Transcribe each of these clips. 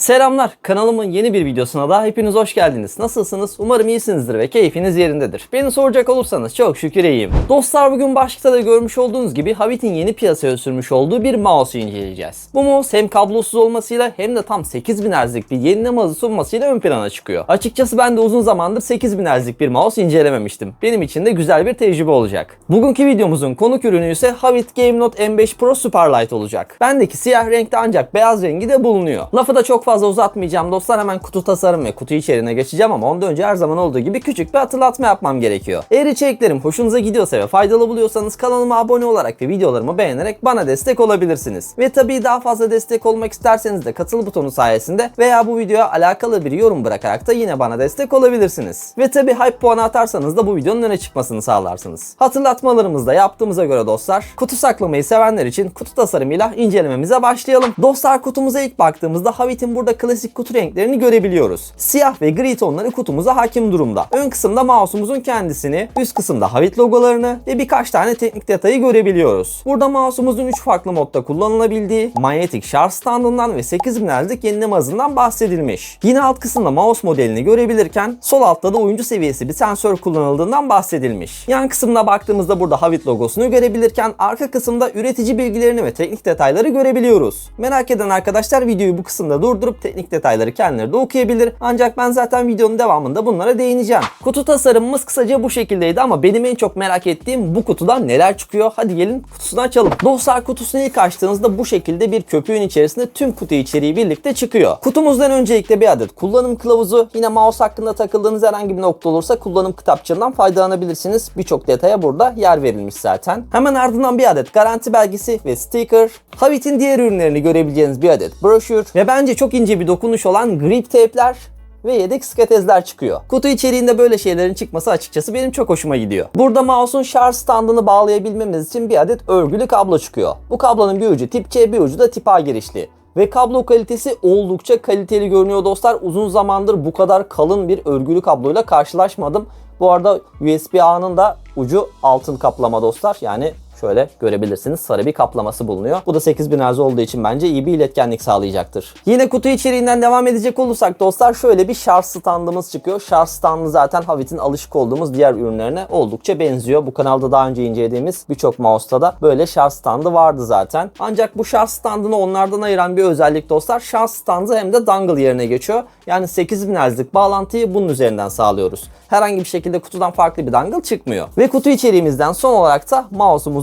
Selamlar, kanalımın yeni bir videosuna da hepiniz hoş geldiniz. Nasılsınız? Umarım iyisinizdir ve keyfiniz yerindedir. Beni soracak olursanız çok şükür iyiyim. Dostlar bugün başlıkta da görmüş olduğunuz gibi Havit'in yeni piyasaya sürmüş olduğu bir mouse'u inceleyeceğiz. Bu mouse hem kablosuz olmasıyla hem de tam 8000 Hz'lik bir yenileme hızı sunmasıyla ön plana çıkıyor. Açıkçası ben de uzun zamandır 8000 Hz'lik bir mouse incelememiştim. Benim için de güzel bir tecrübe olacak. Bugünkü videomuzun konuk ürünü ise Havit Game Note M5 Pro Superlight olacak. Bendeki siyah renkte ancak beyaz rengi de bulunuyor. Lafı da çok fazla uzatmayacağım dostlar. Hemen kutu tasarım ve kutu içeriğine geçeceğim ama ondan önce her zaman olduğu gibi küçük bir hatırlatma yapmam gerekiyor. Eğer içeriklerim hoşunuza gidiyorsa ve faydalı buluyorsanız kanalıma abone olarak ve videolarımı beğenerek bana destek olabilirsiniz. Ve tabii daha fazla destek olmak isterseniz de katıl butonu sayesinde veya bu videoya alakalı bir yorum bırakarak da yine bana destek olabilirsiniz. Ve tabii hype puanı atarsanız da bu videonun öne çıkmasını sağlarsınız. Hatırlatmalarımızı da yaptığımıza göre dostlar kutu saklamayı sevenler için kutu tasarımıyla incelememize başlayalım. Dostlar kutumuza ilk baktığımızda Havit'in burada klasik kutu renklerini görebiliyoruz. Siyah ve gri tonları kutumuza hakim durumda. Ön kısımda mouse'umuzun kendisini, üst kısımda Havit logolarını ve birkaç tane teknik detayı görebiliyoruz. Burada mouse'umuzun 3 farklı modda kullanılabildiği, manyetik şarj standından ve 8000 Hz'lik yenileme hızından bahsedilmiş. Yine alt kısımda mouse modelini görebilirken sol altta da oyuncu seviyesi bir sensör kullanıldığından bahsedilmiş. Yan kısımda baktığımızda burada Havit logosunu görebilirken arka kısımda üretici bilgilerini ve teknik detayları görebiliyoruz. Merak eden arkadaşlar videoyu bu kısımda durdurup teknik detayları kendileri de okuyabilir. Ancak ben zaten videonun devamında bunlara değineceğim. Kutu tasarımımız kısaca bu şekildeydi ama benim en çok merak ettiğim bu kutudan neler çıkıyor? Hadi gelin kutusunu açalım. Dostlar kutusunu ilk açtığınızda bu şekilde bir köpüğün içerisinde tüm kutu içeriği birlikte çıkıyor. Kutumuzdan öncelikle bir adet kullanım kılavuzu. Yine mouse hakkında takıldığınız herhangi bir nokta olursa kullanım kitapçığından faydalanabilirsiniz. Birçok detaya burada yer verilmiş zaten. Hemen ardından bir adet garanti belgesi ve sticker. Havit'in diğer ürünlerini görebileceğiniz bir adet broşür ve bence çok ince bir dokunuş olan grip tape'ler ve yedek skatezler çıkıyor. Kutu içeriğinde böyle şeylerin çıkması açıkçası benim çok hoşuma gidiyor. Burada mouse'un şarj standını bağlayabilmemiz için bir adet örgülü kablo çıkıyor. Bu kablonun bir ucu tip C bir ucu da tip A girişli. Ve kablo kalitesi oldukça kaliteli görünüyor dostlar. Uzun zamandır bu kadar kalın bir örgülü kabloyla karşılaşmadım. Bu arada USB-A'nın da ucu altın kaplama dostlar. Yani Şöyle görebilirsiniz sarı bir kaplaması bulunuyor. Bu da 8000 Hz olduğu için bence iyi bir iletkenlik sağlayacaktır. Yine kutu içeriğinden devam edecek olursak dostlar şöyle bir şarj standımız çıkıyor. Şarj standı zaten Havit'in alışık olduğumuz diğer ürünlerine oldukça benziyor. Bu kanalda daha önce incelediğimiz birçok mouse'ta da böyle şarj standı vardı zaten. Ancak bu şarj standını onlardan ayıran bir özellik dostlar şarj standı hem de dongle yerine geçiyor. Yani 8000 Hz'lik bağlantıyı bunun üzerinden sağlıyoruz. Herhangi bir şekilde kutudan farklı bir dongle çıkmıyor. Ve kutu içeriğimizden son olarak da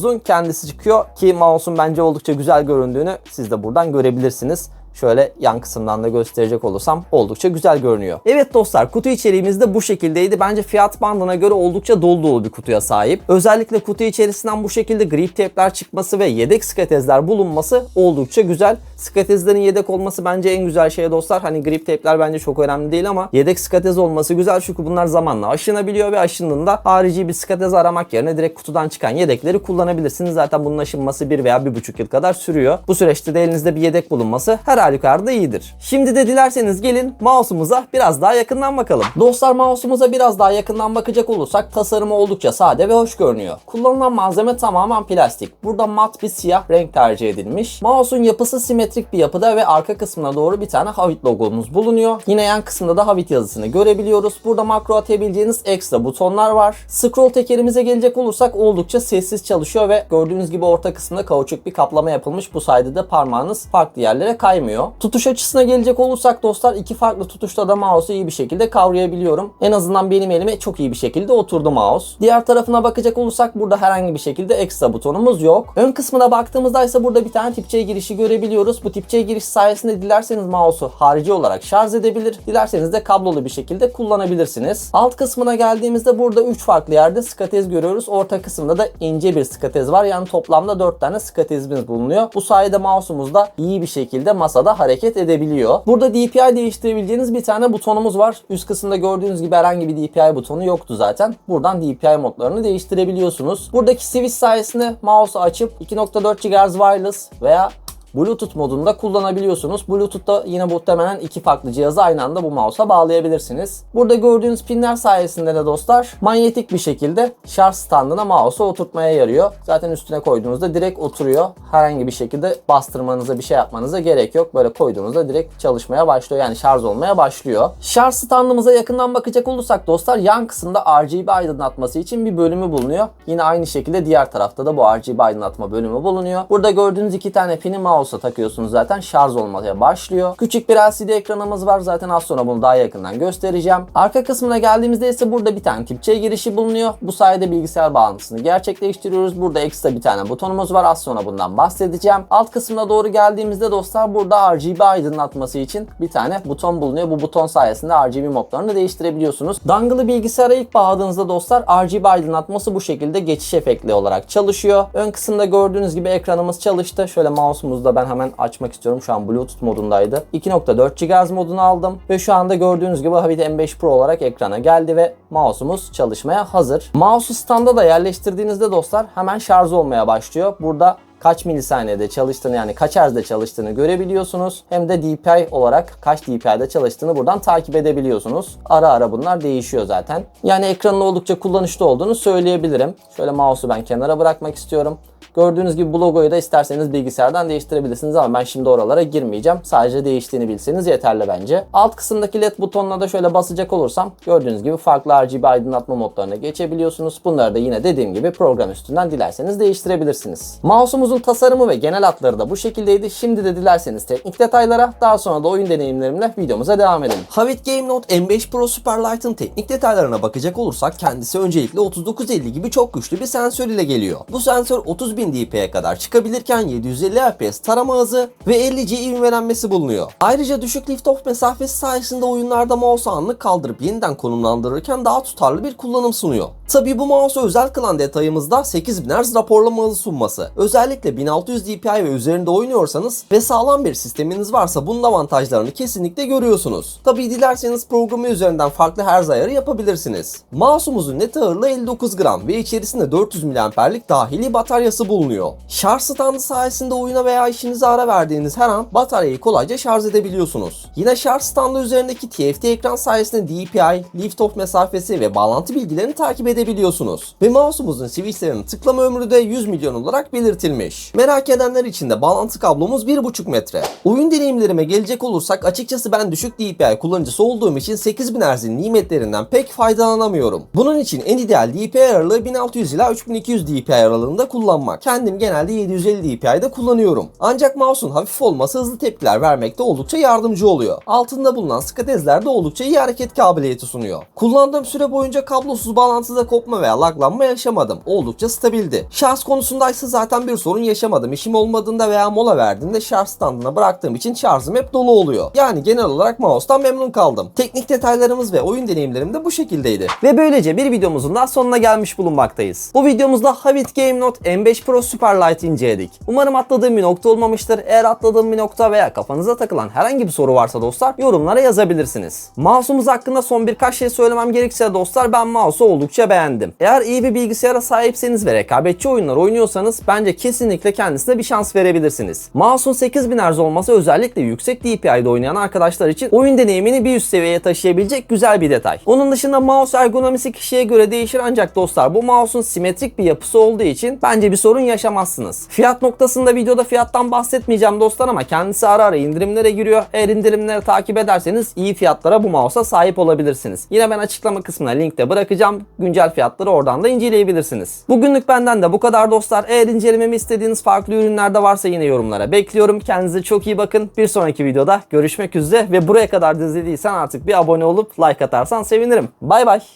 mouse'umuzun kendisi çıkıyor ki mouse'un bence oldukça güzel göründüğünü siz de buradan görebilirsiniz. Şöyle yan kısımdan da gösterecek olursam oldukça güzel görünüyor. Evet dostlar kutu içeriğimiz de bu şekildeydi. Bence fiyat bandına göre oldukça dolu dolu bir kutuya sahip. Özellikle kutu içerisinden bu şekilde grip tape'ler çıkması ve yedek skatezler bulunması oldukça güzel. Skatezlerin yedek olması bence en güzel şey dostlar. Hani grip tape'ler bence çok önemli değil ama yedek skatez olması güzel çünkü bunlar zamanla aşınabiliyor ve aşındığında harici bir skatez aramak yerine direkt kutudan çıkan yedekleri kullanabilirsiniz. Zaten bunun aşınması 1 veya 1,5 yıl kadar sürüyor. Bu süreçte de elinizde bir yedek bulunması her halükarda iyidir. Şimdi de dilerseniz gelin mouse'umuza biraz daha yakından bakalım. Dostlar mouse'umuza biraz daha yakından bakacak olursak tasarımı oldukça sade ve hoş görünüyor. Kullanılan malzeme tamamen plastik. Burada mat bir siyah renk tercih edilmiş. Mouse'un yapısı simetrik bir yapıda ve arka kısmına doğru bir tane Havit logomuz bulunuyor. Yine yan kısımda da Havit yazısını görebiliyoruz. Burada makro atabileceğiniz ekstra butonlar var. Scroll tekerimize gelecek olursak oldukça sessiz çalışıyor ve gördüğünüz gibi orta kısımda kauçuk bir kaplama yapılmış. Bu sayede de parmağınız farklı yerlere kaymıyor. Tutuş açısına gelecek olursak dostlar iki farklı tutuşta da mouse'u iyi bir şekilde kavrayabiliyorum. En azından benim elime çok iyi bir şekilde oturdu mouse. Diğer tarafına bakacak olursak burada herhangi bir şekilde ekstra butonumuz yok. Ön kısmına baktığımızda ise burada bir tane tip C girişi görebiliyoruz. Bu tip C giriş sayesinde dilerseniz mouse'u harici olarak şarj edebilir. Dilerseniz de kablolu bir şekilde kullanabilirsiniz. Alt kısmına geldiğimizde burada 3 farklı yerde skatez görüyoruz. Orta kısımda da ince bir skatez var. Yani toplamda 4 tane skatezimiz bulunuyor. Bu sayede mouse'umuz da iyi bir şekilde masada hareket edebiliyor. Burada DPI değiştirebileceğiniz bir tane butonumuz var. Üst kısımda gördüğünüz gibi herhangi bir DPI butonu yoktu zaten. Buradan DPI modlarını değiştirebiliyorsunuz. Buradaki switch sayesinde mouse'u açıp 2.4 GHz wireless veya Bluetooth modunda kullanabiliyorsunuz. Bluetooth'ta yine muhtemelen iki farklı cihazı aynı anda bu mouse'a bağlayabilirsiniz. Burada gördüğünüz pinler sayesinde de dostlar manyetik bir şekilde şarj standına mouse'u oturtmaya yarıyor. Zaten üstüne koyduğunuzda direkt oturuyor. Herhangi bir şekilde bastırmanıza bir şey yapmanıza gerek yok. Böyle koyduğunuzda direkt çalışmaya başlıyor. Yani şarj olmaya başlıyor. Şarj standımıza yakından bakacak olursak dostlar yan kısımda RGB aydınlatması için bir bölümü bulunuyor. Yine aynı şekilde diğer tarafta da bu RGB aydınlatma bölümü bulunuyor. Burada gördüğünüz iki tane pini mouse'a takıyorsunuz zaten şarj olmaya başlıyor. Küçük bir LCD ekranımız var. Zaten az sonra bunu daha yakından göstereceğim. Arka kısmına geldiğimizde ise burada bir tane tip C girişi bulunuyor. Bu sayede bilgisayar bağlantısını gerçekleştiriyoruz. Burada ekstra bir tane butonumuz var. Az sonra bundan bahsedeceğim. Alt kısmına doğru geldiğimizde dostlar burada RGB aydınlatması için bir tane buton bulunuyor. Bu buton sayesinde RGB modlarını değiştirebiliyorsunuz. Dangle'ı bilgisayara ilk bağladığınızda dostlar RGB aydınlatması bu şekilde geçiş efektli olarak çalışıyor. Ön kısımda gördüğünüz gibi ekranımız çalıştı. Şöyle mouse'umuzu da ben hemen açmak istiyorum. Şu an Bluetooth modundaydı. 2.4 GHz modunu aldım ve şu anda gördüğünüz gibi Havit M5 Pro olarak ekrana geldi ve mouse'umuz çalışmaya hazır. Mouse'u standa da yerleştirdiğinizde dostlar hemen şarj olmaya başlıyor. Burada kaç milisaniyede çalıştığını yani kaç hertzde çalıştığını görebiliyorsunuz. Hem de DPI olarak kaç DPI'de çalıştığını buradan takip edebiliyorsunuz. Ara ara bunlar değişiyor zaten. Yani ekranın oldukça kullanışlı olduğunu söyleyebilirim. Şöyle mouse'u ben kenara bırakmak istiyorum. Gördüğünüz gibi bu logoyu da isterseniz bilgisayardan değiştirebilirsiniz ama ben şimdi oralara girmeyeceğim. Sadece değiştiğini bilseniz yeterli bence. Alt kısımdaki led butonuna da şöyle basacak olursam gördüğünüz gibi farklı RGB aydınlatma modlarına geçebiliyorsunuz. Bunları da yine dediğim gibi program üstünden dilerseniz değiştirebilirsiniz. Mouse'umuzun tasarımı ve genel hatları da bu şekildeydi. Şimdi de dilerseniz teknik detaylara daha sonra da oyun deneyimlerimle videomuza devam edelim. Havit Game Note M5 Pro Superlight'ın teknik detaylarına bakacak olursak kendisi öncelikle 3950 gibi çok güçlü bir sensör ile geliyor. Bu sensör 30.000 dpi'ye kadar çıkabilirken 750 fps tarama hızı ve 50 G ivmelenmesi bulunuyor. Ayrıca düşük lift-off mesafesi sayesinde oyunlarda mouse'u anlık kaldırıp yeniden konumlandırırken daha tutarlı bir kullanım sunuyor. Tabi bu mouse'u özel kılan detayımız da 8000 Hz raporlama hızı sunması. Özellikle 1600 dpi ve üzerinde oynuyorsanız ve sağlam bir sisteminiz varsa bunun avantajlarını kesinlikle görüyorsunuz. Tabi dilerseniz programı üzerinden farklı herz ayarı yapabilirsiniz. Mouse'umuzun net ağırlığı 59 gram ve içerisinde 400 mAh'lik dahili bataryası bulunuyor. Şarj standı sayesinde oyuna veya işinize ara verdiğiniz her an bataryayı kolayca şarj edebiliyorsunuz. Yine şarj standı üzerindeki TFT ekran sayesinde DPI, lift-off mesafesi ve bağlantı bilgilerini takip edebiliyorsunuz. Ve mouse'umuzun switchlerinin tıklama ömrü de 100 milyon olarak belirtilmiş. Merak edenler için de bağlantı kablomuz 1.5 metre. Oyun deneyimlerime gelecek olursak açıkçası ben düşük DPI kullanıcısı olduğum için 8000 Hz'in nimetlerinden pek faydalanamıyorum. Bunun için en ideal DPI aralığı 1600 ila 3200 DPI aralığında kullanmak. Kendim genelde 750 DPI'de kullanıyorum. Ancak mouse'un hafif olması hızlı tepkiler vermekte oldukça yardımcı oluyor. Altında bulunan skatezler de oldukça iyi hareket kabiliyeti sunuyor. Kullandığım süre boyunca kablosuz bağlantıda kopma veya laglanma yaşamadım. Oldukça stabildi. Şarj konusundaysa zaten bir sorun yaşamadım. İşim olmadığında veya mola verdiğimde şarj standına bıraktığım için şarjım hep dolu oluyor. Yani genel olarak mouse'tan memnun kaldım. Teknik detaylarımız ve oyun deneyimlerim de bu şekildeydi. Ve böylece bir videomuzun daha sonuna gelmiş bulunmaktayız. Bu videomuzda Havit Game Note M5 Pro Superlight inceledik. Umarım atladığım bir nokta olmamıştır. Eğer atladığım bir nokta veya kafanıza takılan herhangi bir soru varsa dostlar yorumlara yazabilirsiniz. Mouse'umuz hakkında son birkaç şey söylemem gerekirse dostlar ben mouse'u oldukça beğendim. Eğer iyi bir bilgisayara sahipseniz ve rekabetçi oyunlar oynuyorsanız bence kesinlikle kendisine bir şans verebilirsiniz. Mouse'un 8000 Hz olması özellikle yüksek DPI'de oynayan arkadaşlar için oyun deneyimini bir üst seviyeye taşıyabilecek güzel bir detay. Onun dışında mouse ergonomisi kişiye göre değişir ancak dostlar bu mouse'un simetrik bir yapısı olduğu için bence bir sorun yaşamazsınız. Fiyat noktasında videoda fiyattan bahsetmeyeceğim dostlar ama kendisi ara ara indirimlere giriyor. Eğer indirimleri takip ederseniz iyi fiyatlara bu mouse'a sahip olabilirsiniz. Yine ben açıklama kısmına linkte bırakacağım. Güncel fiyatları oradan da inceleyebilirsiniz. Bugünlük benden de bu kadar dostlar. Eğer incelememi istediğiniz farklı ürünler de varsa yine yorumlara bekliyorum. Kendinize çok iyi bakın. Bir sonraki videoda görüşmek üzere ve buraya kadar da izlediysen artık bir abone olup like atarsan sevinirim. Bay bay.